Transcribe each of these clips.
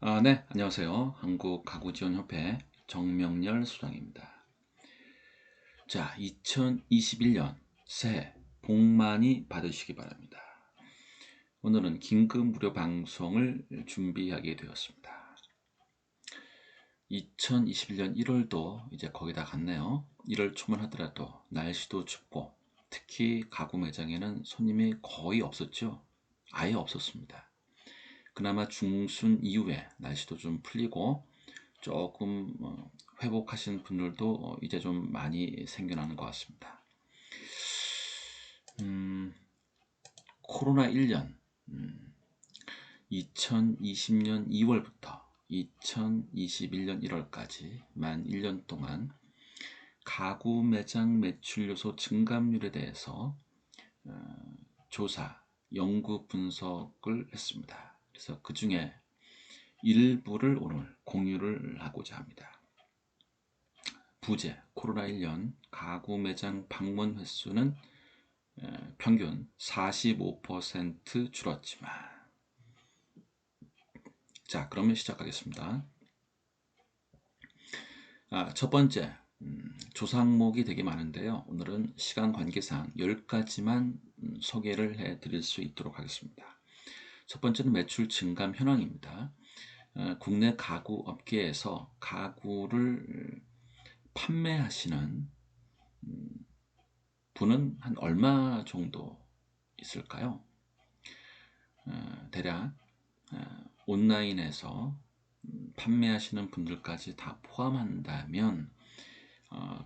아, 네, 안녕하세요. 한국 가구지원협회 정명열 수장입니다. 자, 2021년 새해 복 많이 받으시기 바랍니다. 오늘은 긴급 무료 방송을 준비하게 되었습니다. 2021년 1월도 이제 거의 다 갔네요. 1월 초만 하더라도 날씨도 춥고 특히 가구 매장에는 손님이 거의 없었죠. 아예 없었습니다. 그나마 중순 이후에 날씨도 좀 풀리고 조금 어, 회복하신 분들도 어, 이제 좀 많이 생겨나는 것 같습니다. 음, 코로나 1년 음, 2020년 2월부터 2021년 1월까지 만 1년 동안 가구 매장 매출 요소 증감률에 대해서 어, 조사, 연구 분석을 했습니다. 그래서 그 중에 일부를 오늘 공유를 하고자 합니다. 부재 코로나 1년 가구 매장 방문 횟수는 평균 45% 줄었지만 자 그러면 시작하겠습니다. 아, 첫 번째 음, 조사 항목이 되게 많은데요. 오늘은 시간 관계상 10가지만 음, 소개를 해 드릴 수 있도록 하겠습니다. 첫 번째는 매출 증감 현황입니다. 어, 국내 가구 업계에서 가구를 판매하시는 음, 분은 한 얼마 정도 있을까요? 어, 대략 어, 온라인에서 음, 판매하시는 분들까지 다 포함한다면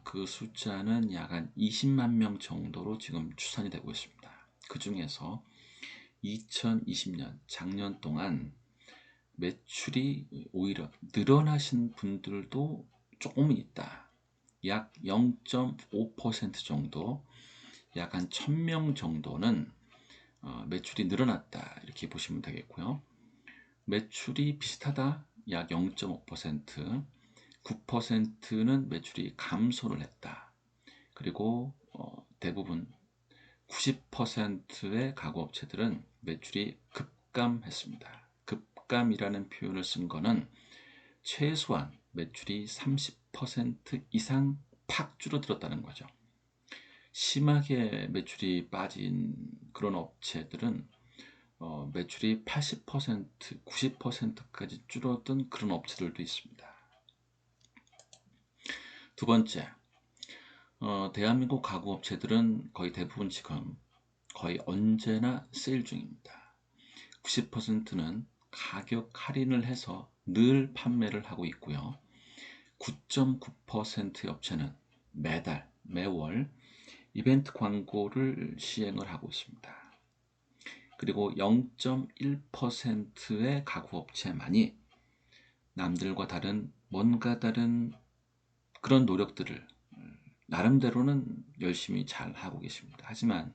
그 숫자는 약 한 20만 명 정도로 지금 추산이 되고 있습니다. 그 중에서 2020년 작년 동안 매출이 오히려 늘어나신 분들도 조금 있다. 약 0.5% 정도, 약 한 1000명 정도는 어, 매출이 늘어났다. 이렇게 보시면 되겠고요. 매출이 비슷하다. 약 0.5%, 9%는 매출이 감소를 했다. 그리고 어, 대부분 90%의 가구업체들은 매출이 급감했습니다. 급감이라는 표현을 쓴 거는 최소한 매출이 30% 이상 팍 줄어들었다는 거죠. 심하게 매출이 빠진 그런 업체들은 어, 매출이 80%, 90%까지 줄어든 그런 업체들도 있습니다. 두 번째, 어, 대한민국 가구 업체들은 거의 대부분 지금 거의 언제나 세일 중입니다. 90%는 가격 할인을 해서 늘 판매를 하고 있고요. 9.9%의 업체는 매달, 매월 이벤트 광고를 시행을 하고 있습니다. 그리고 0.1%의 가구 업체만이 남들과 다른 뭔가 다른 그런 노력들을 나름대로는 열심히 잘 하고 계십니다. 하지만 어,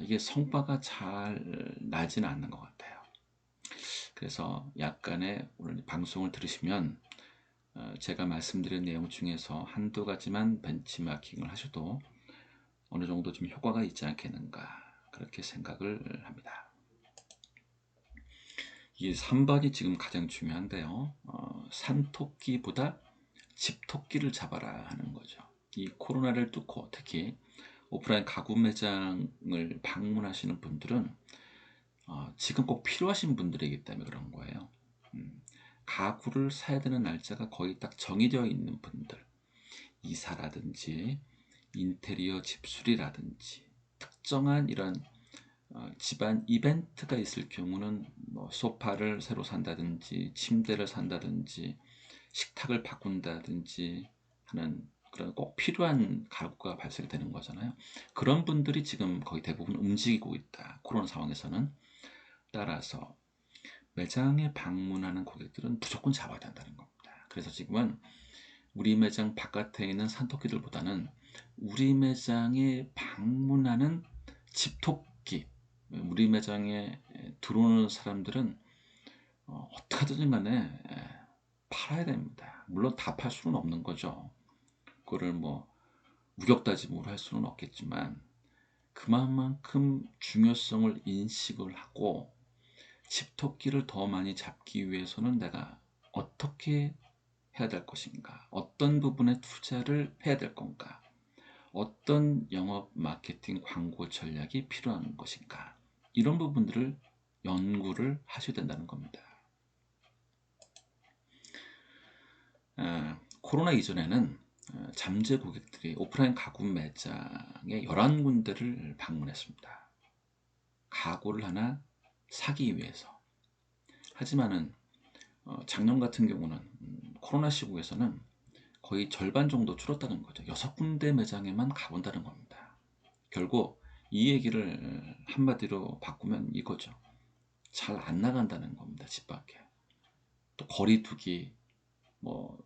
이게 성과가 잘 나지는 않는 것 같아요. 그래서 약간의 오늘 방송을 들으시면 어, 제가 말씀드린 내용 중에서 한두 가지만 벤치마킹을 하셔도 어느 정도 좀 효과가 있지 않겠는가 그렇게 생각을 합니다. 이 3번이 지금 가장 중요한데요. 어, 산토끼보다 집토끼를 잡아라 하는 거죠. 이 코로나를 뚫고 특히 오프라인 가구 매장을 방문하시는 분들은 어, 지금 꼭 필요하신 분들이기 때문에 그런 거예요. 음, 가구를 사야 되는 날짜가 거의 딱 정해져 있는 분들, 이사라든지 인테리어 집수리라든지 특정한 이런 어, 집안 이벤트가 있을 경우는 뭐 소파를 새로 산다든지 침대를 산다든지 식탁을 바꾼다든지 하는 그런 꼭 필요한 가구가 발생되는 거잖아요. 그런 분들이 지금 거의 대부분 움직이고 있다. 코로나 상황에서는. 따라서 매장에 방문하는 고객들은 무조건 잡아야 된다는 겁니다. 그래서 지금은 우리 매장 바깥에 있는 산토끼들보다는 우리 매장에 방문하는 집토끼, 우리 매장에 들어오는 사람들은 어, 어떻게든 간에 팔아야 됩니다. 물론 다 팔 수는 없는 거죠. 그거를 뭐 우격다짐으로 할 수는 없겠지만 그만큼 중요성을 인식을 하고 집토끼를 더 많이 잡기 위해서는 내가 어떻게 해야 될 것인가? 어떤 부분에 투자를 해야 될 건가? 어떤 영업 마케팅 광고 전략이 필요한 것인가? 이런 부분들을 연구를 하셔야 된다는 겁니다. 아, 코로나 이전에는 어, 잠재 고객들이 오프라인 가구 매장에 11군데를 방문했습니다. 가구를 하나 사기 위해서. 하지만은 어, 작년 같은 경우는 음, 코로나 시국에서는 거의 절반 정도 줄었다는 거죠. 여섯 군데 매장에만 가본다는 겁니다. 결국 이 얘기를 한마디로 바꾸면 이거죠. 잘 안 나간다는 겁니다. 집 밖에. 또 거리 두기, 뭐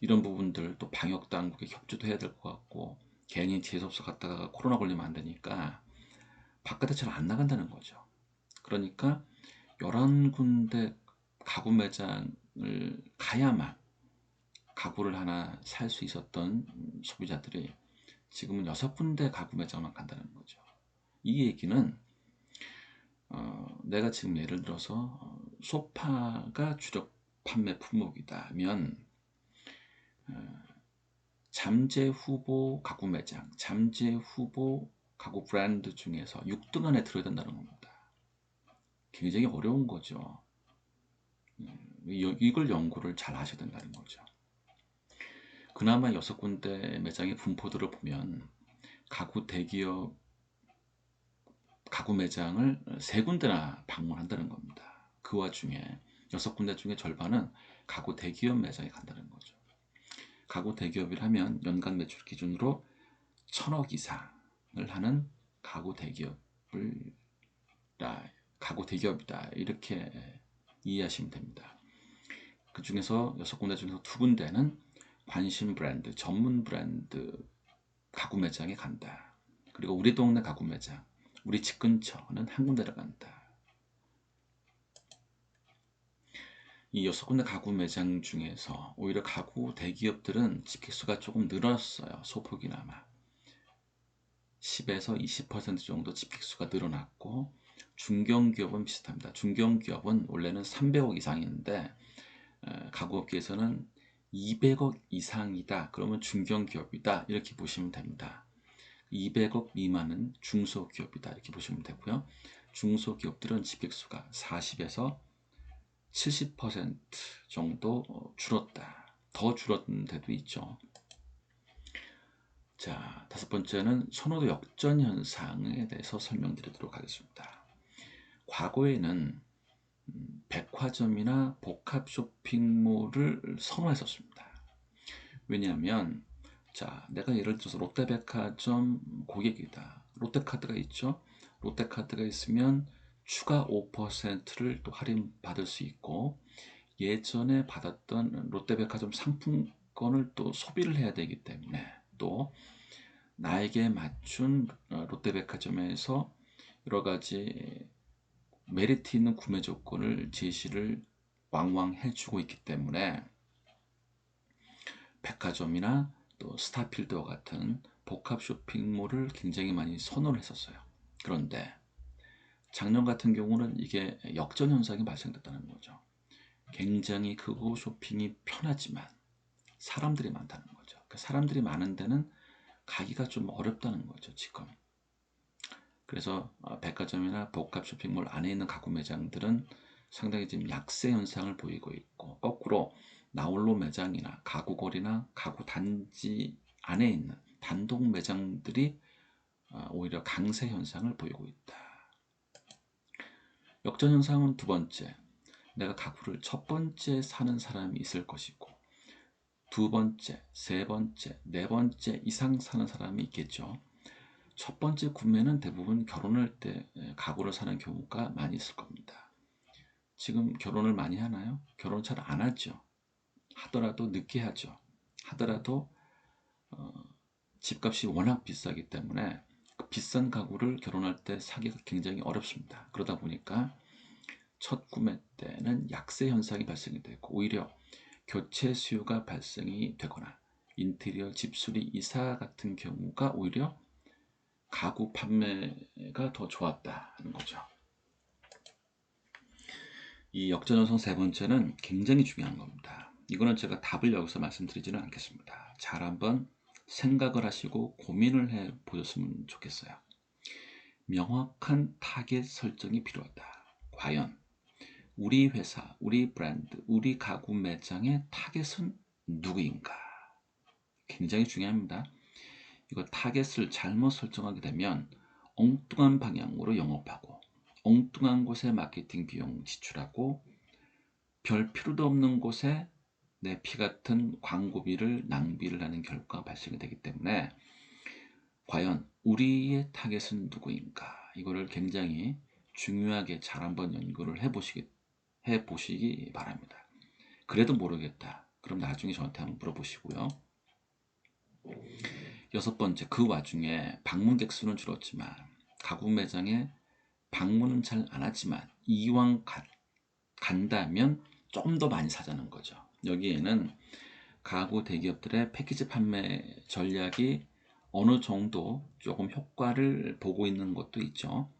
이런 부분들 또 방역 당국에 협조도 해야 될 것 같고 괜히 재수없어 갔다가 코로나 걸리면 안 되니까 바깥에 잘 안 나간다는 거죠. 그러니까 11군데 가구 매장을 가야만 가구를 하나 살 수 있었던 소비자들이 지금은 여섯 군데 가구 매장만 간다는 거죠. 이 얘기는 어, 내가 지금 예를 들어서 어, 소파가 주력 판매 품목이다면 어, 잠재 후보 가구 매장, 잠재 후보 가구 브랜드 중에서 6등 안에 들어야 된다는 겁니다. 굉장히 어려운 거죠. 음, 이걸 연구를 잘 하셔야 된다는 거죠. 그나마 여섯 군데 매장의 분포들을 보면 가구 대기업 가구 매장을 세 군데나 방문한다는 겁니다. 그 와중에 여섯 군데 중에 절반은 가구 대기업 매장에 간다는 거죠. 가구 대기업이라면 연간 매출 기준으로 천억 이상을 하는 가구 대기업을 가구 대기업이다 이렇게 이해하시면 됩니다. 그 중에서 여섯 군데 중에서 두 군데는 관심 브랜드, 전문 브랜드 가구 매장에 간다. 그리고 우리 동네 가구 매장, 우리 집 근처는 한 군데를 간다. 이 여섯 군데 가구 매장 중에서 오히려 가구 대기업들은 집객수가 조금 늘었어요. 소폭이나마. 10에서 20% 정도 집객수가 늘어났고 중견기업은 비슷합니다. 중견기업은 원래는 300억 이상인데 가구업계에서는 200억 이상이다. 그러면 중견기업이다. 이렇게 보시면 됩니다. 200억 미만은 중소기업이다. 이렇게 보시면 되고요. 중소기업들은 집객수가 40에서 70% 정도 어, 줄었다. 더 줄었는 데도 있죠. 자, 다섯 번째는 선호도 역전 현상에 대해서 설명드리도록 하겠습니다. 과거에는 음, 백화점이나 복합 쇼핑몰을 선호했었습니다. 왜냐하면 자, 내가 예를 들어서 롯데백화점 고객이다. 롯데카드가 있죠. 롯데카드가 있으면 추가 5%를 또 할인 받을 수 있고 예전에 받았던 롯데백화점 상품권을 또 소비를 해야 되기 때문에 또 나에게 맞춘 어, 롯데백화점에서 여러 가지 메리트 있는 구매 조건을 제시를 왕왕 해주고 있기 때문에 백화점이나 또 스타필드와 같은 복합 쇼핑몰을 굉장히 많이 선호를 했었어요. 그런데 작년 같은 경우는 이게 역전 현상이 발생됐다는 거죠. 굉장히 크고 쇼핑이 편하지만 사람들이 많다는 거죠. 그 사람들이 많은 데는 가기가 좀 어렵다는 거죠, 지금. 그래서 어, 백화점이나 복합 쇼핑몰 안에 있는 가구 매장들은 상당히 지금 약세 현상을 보이고 있고 거꾸로 나홀로 매장이나 가구거리나 가구 단지 안에 있는 단독 매장들이 어, 오히려 강세 현상을 보이고 있다. 역전 현상은 두 번째, 내가 가구를 첫 번째 사는 사람이 있을 것이고 두 번째, 세 번째, 네 번째 이상 사는 사람이 있겠죠. 첫 번째 구매는 대부분 결혼할 때 가구를 사는 경우가 많이 있을 겁니다. 지금 결혼을 많이 하나요? 결혼 잘 안 하죠. 하더라도 늦게 하죠. 하더라도 어, 집값이 워낙 비싸기 때문에 비싼 가구를 결혼할 때 사기가 굉장히 어렵습니다. 그러다 보니까 첫 구매 때는 약세 현상이 발생이 되고 오히려 교체 수요가 발생이 되거나 인테리어 집수리 이사 같은 경우가 오히려 가구 판매가 더 좋았다는 거죠. 이 역전연성 세 번째는 굉장히 중요한 겁니다. 이거는 제가 답을 여기서 말씀드리지는 않겠습니다. 잘 한번 생각을 하시고 고민을 해 보셨으면 좋겠어요. 명확한 타겟 설정이 필요하다. 과연 우리 회사, 우리 브랜드, 우리 가구 매장의 타겟은 누구인가? 굉장히 중요합니다. 이거 타겟을 잘못 설정하게 되면 엉뚱한 방향으로 영업하고 엉뚱한 곳에 마케팅 비용 지출하고 별 필요도 없는 곳에 내 피 같은 광고비를 낭비를 하는 결과가 발생이 되기 때문에 과연 우리의 타겟은 누구인가 이거를 굉장히 중요하게 잘 한번 연구를 해보시기, 해보시기 바랍니다. 그래도 모르겠다. 그럼 나중에 저한테 한번 물어보시고요. 여섯 번째, 그 와중에 방문객 수는 줄었지만 가구 매장에 방문은 잘 안 하지만 이왕 가, 간다면 조금 더 많이 사자는 거죠. 여기에는 가구 대기업들의 패키지 판매 전략이 어느 정도 조금 효과를 보고 있는 것도 있죠.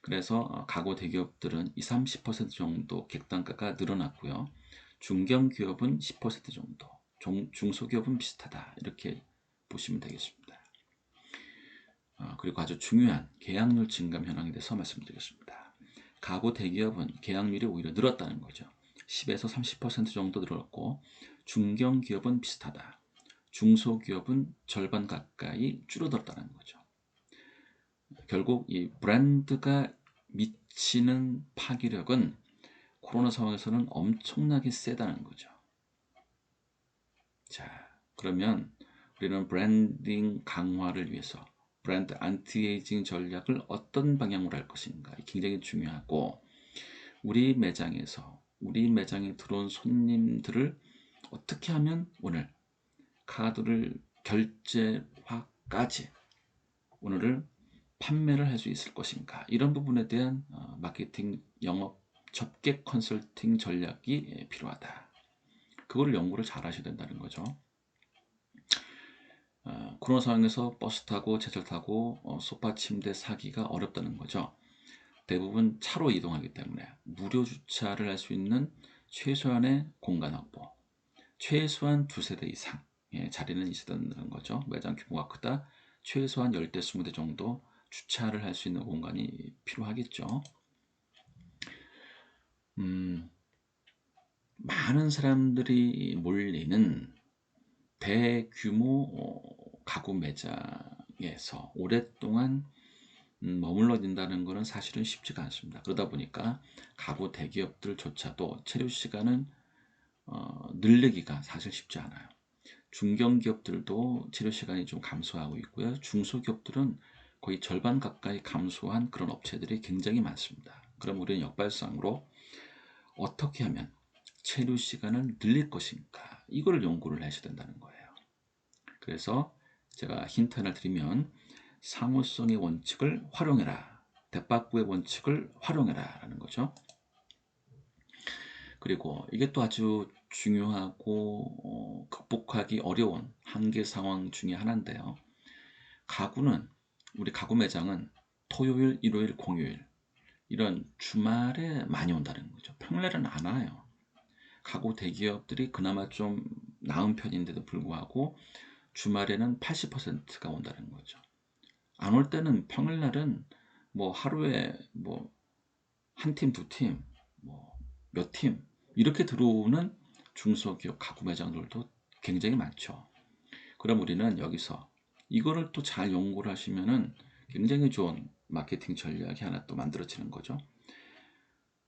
그래서 가구 대기업들은 20, 30% 정도 객단가가 늘어났고요. 중견 기업은 10% 정도, 중, 중소기업은 비슷하다 이렇게 보시면 되겠습니다. 어, 그리고 아주 중요한 계약률 증감 현황에 대해서 말씀드리겠습니다. 가구 대기업은 계약률이 오히려 늘었다는 거죠. 10에서 30% 정도 늘었고 중견 기업은 비슷하다. 중소기업은 절반 가까이 줄어들었다는 거죠. 결국 이 브랜드가 미치는 파기력은 코로나 상황에서는 엄청나게 세다는 거죠. 자, 그러면 우리는 브랜딩 강화를 위해서 브랜드 안티에이징 전략을 어떤 방향으로 할 것인가 굉장히 중요하고 우리 매장에서 우리 매장에 들어온 손님들을 어떻게 하면 오늘 카드를 결제화까지 오늘을 판매를 할 수 있을 것인가 이런 부분에 대한 어, 마케팅 영업 접객 컨설팅 전략이 예, 필요하다. 그거를 연구를 잘 하셔야 된다는 거죠. 어, 코로나 상황에서 버스 타고 제철 타고 어, 소파 침대 사기가 어렵다는 거죠. 대부분 차로 이동하기 때문에 무료 주차를 할 수 있는 최소한의 공간 확보, 최소한 두 세 대 이상 예, 자리는 있어야 된다는 거죠. 매장 규모가 크다, 최소한 10대, 20대 정도 주차를 할 수 있는 공간이 필요하겠죠. 음, 많은 사람들이 몰리는 대규모 어, 가구 매장에서 오랫동안 음, 머물러 든다는 것은 사실은 쉽지가 않습니다. 그러다 보니까 가구 대기업들조차도 체류 시간은 어, 늘리기가 사실 쉽지 않아요. 중견기업들도 체류 시간이 좀 감소하고 있고요. 중소기업들은 거의 절반 가까이 감소한 그런 업체들이 굉장히 많습니다. 그럼 우리는 역발상으로 어떻게 하면 체류 시간을 늘릴 것인가 이걸 연구를 하셔야 된다는 거예요. 그래서 제가 힌트 하나 드리면 상호성의 원칙을 활용해라. 대박구의 원칙을 활용해라 라는 거죠. 그리고 이게 또 아주 중요하고 어, 극복하기 어려운 한계 상황 중에 하나인데요. 가구는 우리 가구 매장은 토요일, 일요일, 공휴일 이런 주말에 많이 온다는 거죠. 평일에는 안 와요. 가구 대기업들이 그나마 좀 나은 편인데도 불구하고 주말에는 80%가 온다는 거죠. 안 올 때는 평일날은 뭐 하루에 뭐 한 팀, 두 팀, 뭐 몇 팀 이렇게 들어오는 중소기업 가구 매장들도 굉장히 많죠. 그럼 우리는 여기서 이거를 또 잘 연구를 하시면은 굉장히 좋은 마케팅 전략이 하나 또 만들어지는 거죠.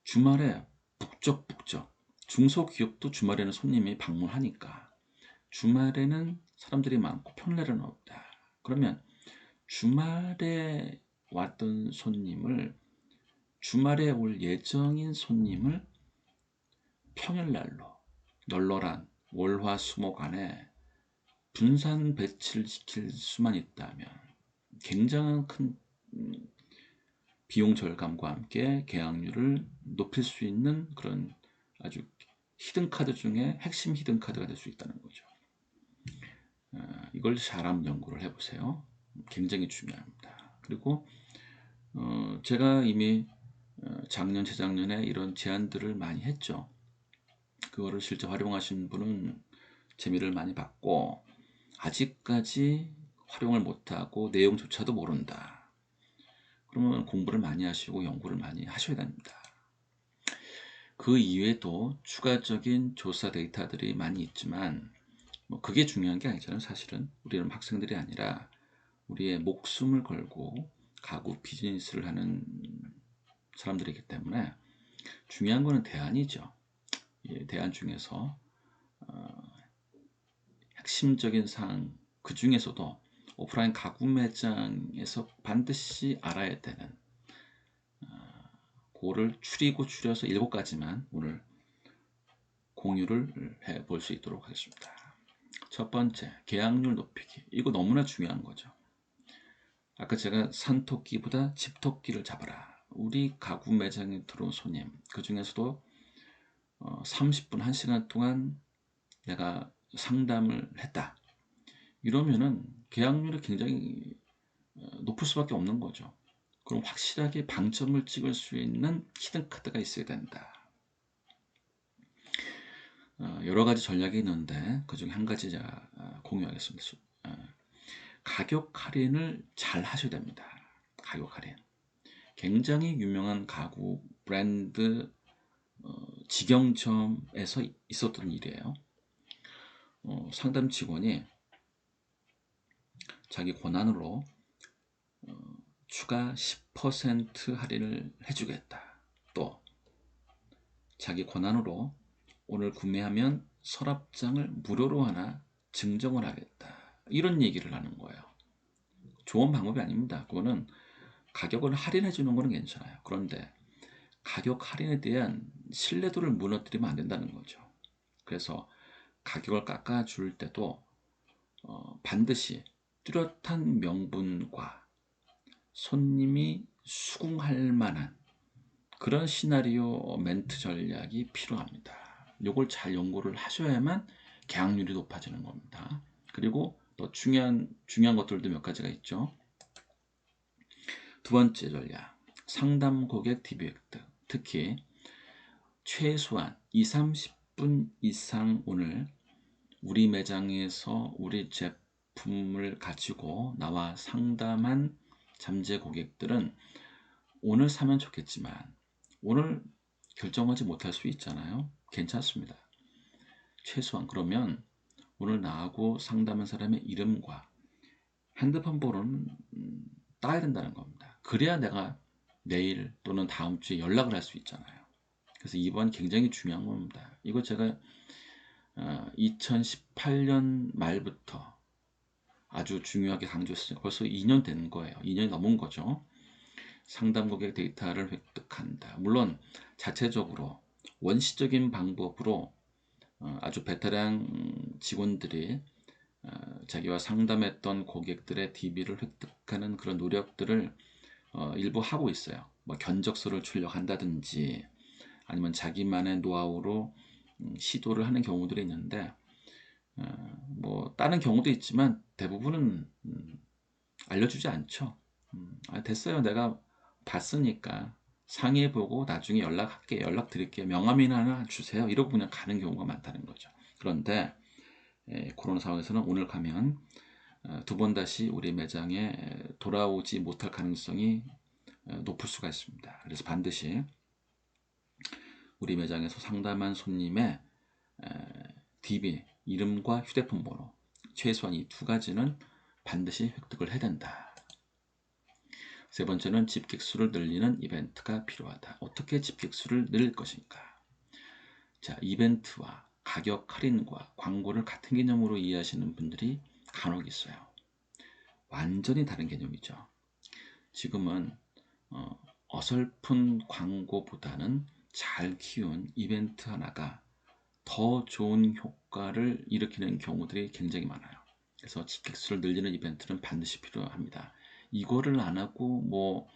주말에 북적북적 중소기업도 주말에는 손님이 방문하니까 주말에는 사람들이 많고 평일에는 없다. 그러면 주말에 왔던 손님을 주말에 올 예정인 손님을 평일날로 널널한 월화수목 안에 분산 배치를 시킬 수만 있다면 굉장한 큰 음, 비용 절감과 함께 계약률을 높일 수 있는 그런 아주 히든 카드 중에 핵심 히든 카드가 될 수 있다는 거죠. 어, 이걸 잘 한번 연구를 해보세요. 굉장히 중요합니다. 그리고 어, 제가 이미 어, 작년 재작년에 이런 제안들을 많이 했죠. 그거를 실제 활용하신 분은 재미를 많이 받고 아직까지 활용을 못하고 내용조차도 모른다. 그러면 공부를 많이 하시고 연구를 많이 하셔야 됩니다. 그 이외에도 추가적인 조사 데이터들이 많이 있지만 뭐 그게 중요한 게 아니잖아요. 사실은 우리는 학생들이 아니라 우리의 목숨을 걸고 가구 비즈니스를 하는 사람들이기 때문에 중요한 거는 대안이죠. 예, 대안 중에서 어, 핵심적인 사항 그 중에서도 오프라인 가구 매장에서 반드시 알아야 되는 어, 그거를 추리고 추려서 일곱 가지만 오늘 공유를 해 볼 수 있도록 하겠습니다. 첫 번째, 계약률 높이기. 이거 너무나 중요한 거죠. 아까 제가 산토끼보다 집토끼를 잡아라. 우리 가구 매장에 들어온 손님, 그 중에서도 어, 30분, 1시간 동안 내가 상담을 했다. 이러면은 계약률이 굉장히 어, 높을 수밖에 없는 거죠. 그럼 확실하게 방점을 찍을 수 있는 히든 카드가 있어야 된다. 어, 여러 가지 전략이 있는데 그 중에 한 가지 제가 어, 공유하겠습니다. 가격 할인을 잘 하셔야 됩니다. 가격 할인. 굉장히 유명한 가구 브랜드 직영점에서 있었던 일이에요. 상담 직원이 자기 권한으로 어, 추가 10% 할인을 해주겠다. 또 자기 권한으로 오늘 구매하면 서랍장을 무료로 하나 증정을 하겠다. 이런 얘기를 하는 거예요. 좋은 방법이 아닙니다. 그거는 가격을 할인해 주는 거는 괜찮아요. 그런데 가격 할인에 대한 신뢰도를 무너뜨리면 안 된다는 거죠. 그래서 가격을 깎아 줄 때도 어, 반드시 뚜렷한 명분과 손님이 수긍할 만한 그런 시나리오 멘트 전략이 필요합니다. 이걸 잘 연구를 하셔야만 계약률이 높아지는 겁니다. 그리고 또 중요한 중요한 것들도 몇 가지가 있죠. 두 번째 전략 상담 고객 DB 획득 특히 최소한 2, 30분 이상 오늘 우리 매장에서 우리 제품 제품을 가지고 나와 상담한 잠재 고객들은 오늘 사면 좋겠지만 오늘 결정하지 못할 수 있잖아요. 괜찮습니다. 최소한 그러면 오늘 나하고 상담한 사람의 이름과 핸드폰 번호는 음, 따야 된다는 겁니다. 그래야 내가 내일 또는 다음 주에 연락을 할 수 있잖아요. 그래서 이번 굉장히 중요한 겁니다. 이거 제가 2018년 어, 말부터 아주 중요하게 강조했으니까 벌써 2년 된 거예요. 2년이 넘은 거죠. 상담 고객 데이터를 획득한다. 물론 자체적으로 원시적인 방법으로 어, 아주 베테랑 직원들이 어, 자기와 상담했던 고객들의 DB를 획득하는 그런 노력들을 어, 일부 하고 있어요. 뭐 견적서를 출력한다든지 아니면 자기만의 노하우로 음, 시도를 하는 경우들이 있는데 어, 뭐 다른 경우도 있지만 대부분은 음, 알려주지 않죠. 음, 아, 됐어요. 내가 봤으니까 상의해 보고 나중에 연락할게 연락 드릴게요. 명함이나 하나 주세요. 이러고 그냥 가는 경우가 많다는 거죠. 그런데 에, 코로나 상황에서는 오늘 가면 어, 두번 다시 우리 매장에 돌아오지 못할 가능성이 어, 높을 수가 있습니다. 그래서 반드시 우리 매장에서 상담한 손님의 에, DB 이름과 휴대폰 번호 최소한 이 두 가지는 반드시 획득을 해야 된다. 세 번째는 집객 수를 늘리는 이벤트가 필요하다. 어떻게 집객 수를 늘릴 것인가? 자, 이벤트와 가격 할인과 광고를 같은 개념으로 이해하시는 분들이 간혹 있어요. 완전히 다른 개념이죠. 지금은 어, 어설픈 광고보다는 잘 키운 이벤트 하나가 더 좋은 효과를 일으키는 경우들이 굉장히 많아요. 그래서 집객수를 늘리는 이벤트는 반드시 필요합니다. 이거를 안 하고 뭐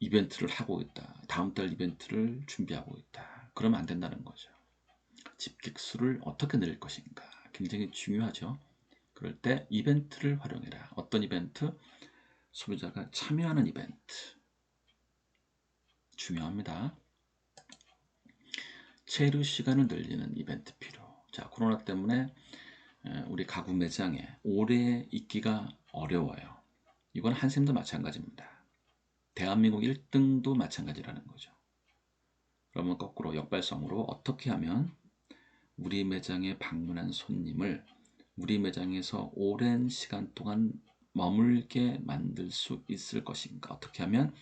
이벤트를 하고 있다. 다음 달 이벤트를 준비하고 있다. 그러면 안 된다는 거죠. 집객수를 어떻게 늘릴 것인가 굉장히 중요하죠. 그럴 때 이벤트를 활용해라. 어떤 이벤트? 소비자가 참여하는 이벤트. 중요합니다. 체류 시간을 늘리는 이벤트 필요. 자, 코로나 때문에 우리 가구 매장에 오래 있기가 어려워요. 이건 한샘도 마찬가지입니다. 대한민국 1등도 마찬가지라는 거죠. 그러면 거꾸로 역발성으로 어떻게 하면 우리 매장에 방문한 손님을 우리 매장에서 오랜 시간 동안 머물게 만들 수 있을 것인가? 어떻게 하면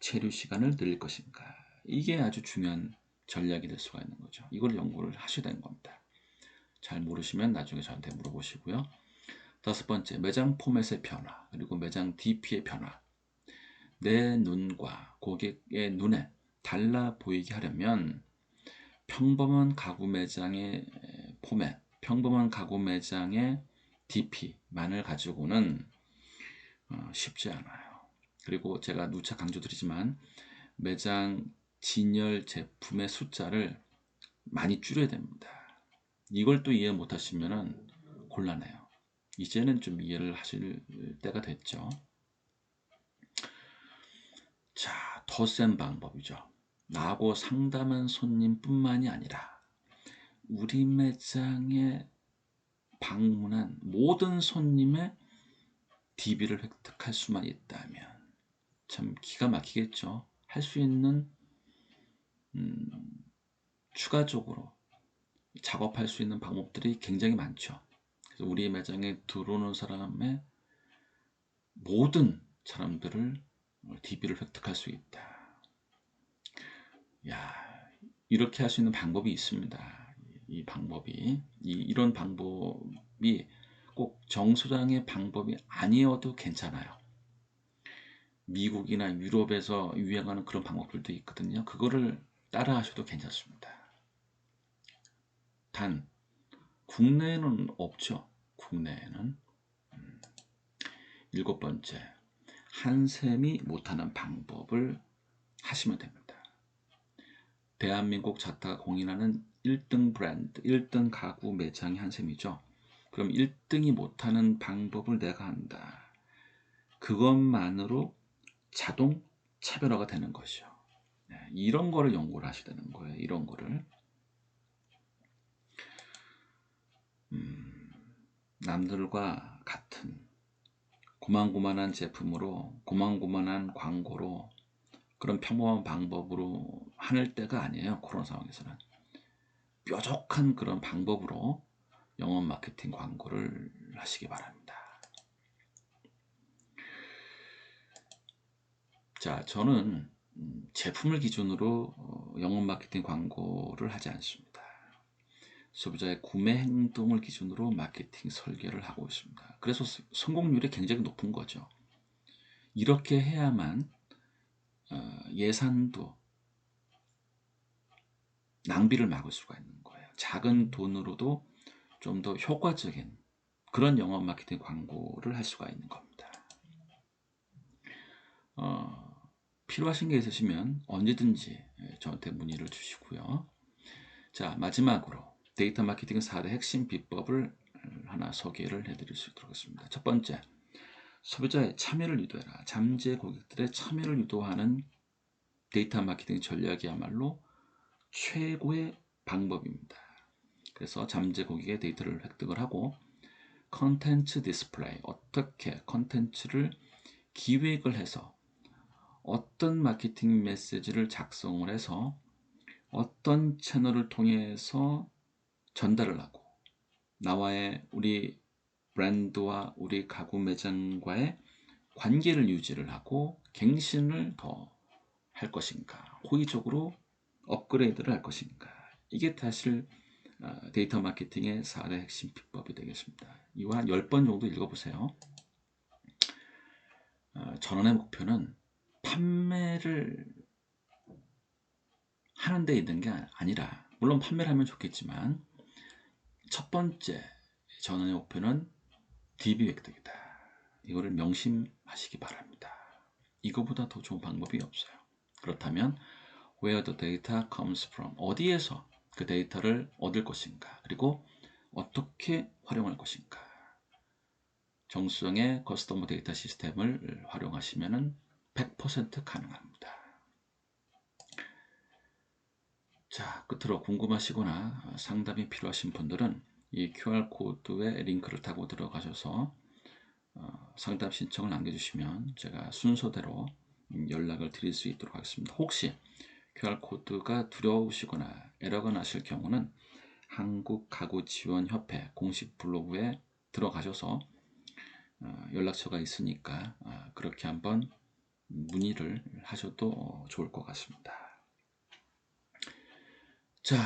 체류 시간을 늘릴 것인가? 이게 아주 중요한 전략이 될 수가 있는 거죠. 이걸 연구를 하셔야 되는 겁니다. 잘 모르시면 나중에 저한테 물어보시고요. 다섯 번째, 매장 포맷의 변화, 그리고 매장 DP의 변화. 내 눈과 고객의 눈에 달라 보이게 하려면 평범한 가구 매장의 포맷, 평범한 가구 매장의 DP만을 가지고는 어, 쉽지 않아요. 그리고 제가 누차 강조드리지만 매장 진열 제품의 숫자를 많이 줄여야 됩니다. 이걸 또 이해 못 하시면 곤란해요. 이제는 좀 이해를 하실 때가 됐죠. 자, 더 센 방법이죠. 나하고 상담한 손님뿐만이 아니라 우리 매장에 방문한 모든 손님의 DB를 획득할 수만 있다면 참 기가 막히겠죠. 할 수 있는 음, 추가적으로 작업할 수 있는 방법들이 굉장히 많죠. 그래서 우리 매장에 들어오는 사람의 모든 사람들을 DB를 획득할 수 있다. 야, 이렇게 할 수 있는 방법이 있습니다. 이 방법이 이, 이 런 방법이 꼭 정수장의 방법이 아니어도 괜찮아요. 미국이나 유럽에서 유행하는 그런 방법들도 있거든요. 그거를 따라 하셔도 괜찮습니다. 단 국내에는 없죠. 국내에는 음. 일곱 번째 한샘이 못하는 방법을 하시면 됩니다. 대한민국 자타가 공인하는 1등 브랜드, 1등 가구 매장이 한샘이죠. 그럼 1등이 못하는 방법을 내가 한다. 그것만으로 자동 차별화가 되는 것이죠. 네, 이런 거를 연구를 하셔야 되는 거예요. 이런 거를. 음, 남들과 같은 고만고만한 제품으로 고만고만한 광고로 그런 평범한 방법으로 하는 때가 아니에요. 코로나 상황에서는. 뾰족한 그런 방법으로 영업 마케팅 광고를 하시기 바랍니다. 자, 저는 음, 제품을 기준으로 어, 영업 마케팅 광고를 하지 않습니다. 소비자의 구매 행동을 기준으로 마케팅 설계를 하고 있습니다. 그래서 성공률이 굉장히 높은 거죠. 이렇게 해야만 어, 예산도 낭비를 막을 수가 있는 거예요. 작은 돈으로도 좀 더 효과적인 그런 영업 마케팅 광고를 할 수가 있는 겁니다. 어, 필요하신 게 있으시면 언제든지 예, 저한테 문의를 주시고요. 자, 마지막으로 데이터 마케팅 4대 핵심 비법을 하나 소개를 해드릴 수 있도록 하겠습니다. 첫 번째, 소비자의 참여를 유도해라. 잠재 고객들의 참여를 유도하는 데이터 마케팅 전략이야말로 최고의 방법입니다. 그래서 잠재 고객의 데이터를 획득을 하고 컨텐츠 디스플레이 어떻게 컨텐츠를 기획을 해서 어떤 마케팅 메시지를 작성을 해서 어떤 채널을 통해서 전달을 하고 나와의 우리 브랜드와 우리 가구 매장과의 관계를 유지를 하고 갱신을 더 할 것인가 호의적으로 업그레이드를 할 것인가 이게 사실 어, 데이터 마케팅의 4대 핵심 비법이 되겠습니다. 이와 한 10번 정도 읽어보세요. 어, 전원의 목표는 판매를 하는 데 있는 게 아니라 물론 판매를 하면 좋겠지만 첫 번째 전원의 목표는 DB 획득이다. 이거를 명심하시기 바랍니다. 이거보다 더 좋은 방법이 없어요. 그렇다면 where the data comes from 어디에서 그 데이터를 얻을 것인가 그리고 어떻게 활용할 것인가 정수영의 커스터머 데이터 시스템을 활용하시면 100% 가능합니다. 자, 끝으로 궁금하시거나 상담이 필요하신 분들은 이 QR코드에 링크를 타고 들어가셔서 어, 상담 신청을 남겨주시면 제가 순서대로 음, 연락을 드릴 수 있도록 하겠습니다. 혹시 QR코드가 두려우시거나 에러가 나실 경우는 한국가구지원협회 공식 블로그에 들어가셔서 어, 연락처가 있으니까 어, 그렇게 한번 문의를 하셔도 어, 좋을 것 같습니다. 자,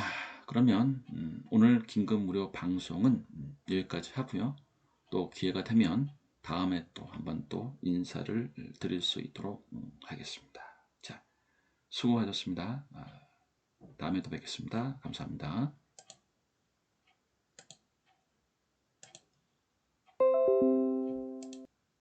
그러면 음, 오늘 긴급 무료 방송은 음, 여기까지 하고요. 또 기회가 되면 다음에 또 한번 또 인사를 드릴 수 있도록 음, 하겠습니다. 자, 수고하셨습니다. 아, 다음에 또 뵙겠습니다. 감사합니다.